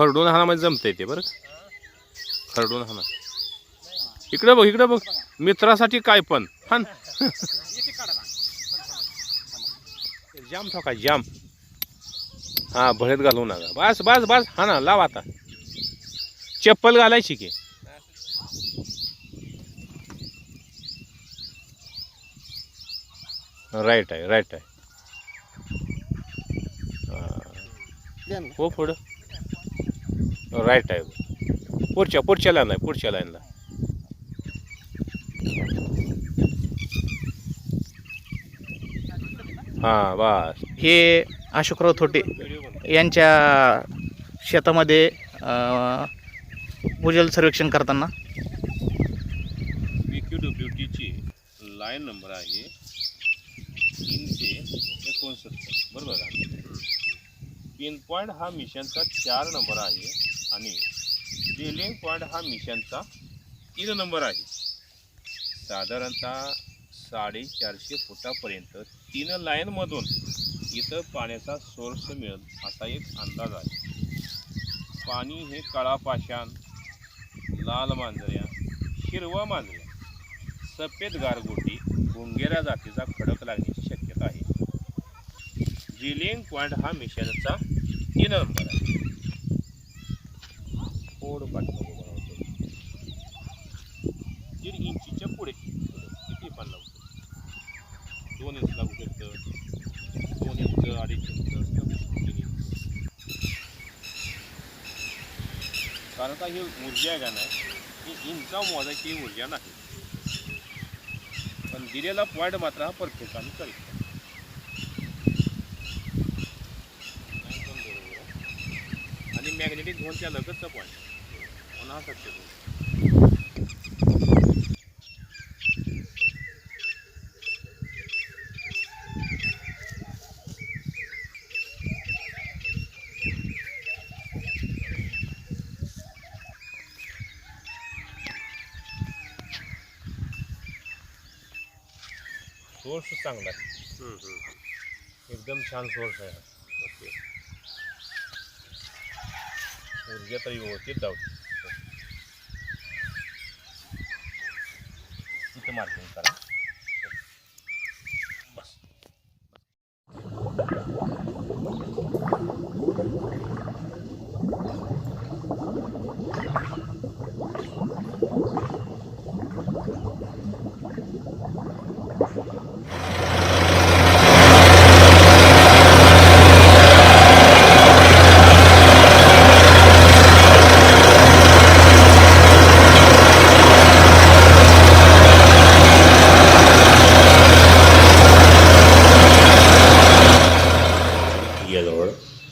खरडून हाना म्हणजे जमतंय ते बरं? खरडून हाना इकडं बघ इकडं बघ. मित्रासाठी काय पण. हान जाम ठोका जाम. हा भळेत घालू नका. बस बस बस. हा ना लाव आता. चप्पल घालायची की. राईट आहे राईट आहे. हा. हो पुढं. राईट आहे पुढच्या पुढच्या लाईन आहे पुढच्या लाईनला हा बस. हे अशोकराव थोटे यांच्या शेतामध्ये अ, भूजल सर्वेक्षण करताना. पी क्यू डब्ल्यू टीची लाईन नंबर आहे तीनशे एकोणसत्तर. बरोबर पिन पॉईंट हा मिशनचा चार नंबर आहे. आणि ड्रिलिंग पॉईंट हा मिशनचा तीन नंबर आहे. साधारणतः साडेचारशे फुटापर्यंत तीन लाईनमधून इथं पाण्याचा सोर्स मिळेल असा एक अंदाज आहे. पाणी हे काळापाषाण लाल मांजऱ्या हिरवा मांजऱ्या सफेद गारगोटी गुंगेऱ्या जातीचा खडक लागण्याची शक्यता आहे. जिलिंग पॉईंट हा मिशनचा तीन नंबर आहे. थोडं पाठीमागे बनवतो दीड इंचीच्या पुढे किती पान लावतो? दोन इंच लागू शकतं. दोन इंच अडीच इंच कारण का ही ऊर्जा आहे का नाही? ही इंचा मोजायची ऊर्जा नाही. पण दिलेला पॉईंट मात्र हा परफेक्ट आणि करेल आणि मॅग्नेटिक झोनच्या लगतचा पॉईंट म्हणून हा सत्य सोर्स चांगला आहे. एकदम छान सोर्स आहे हा. ओके. ऊर्जा तरी व्यवस्थित धावते इथं marking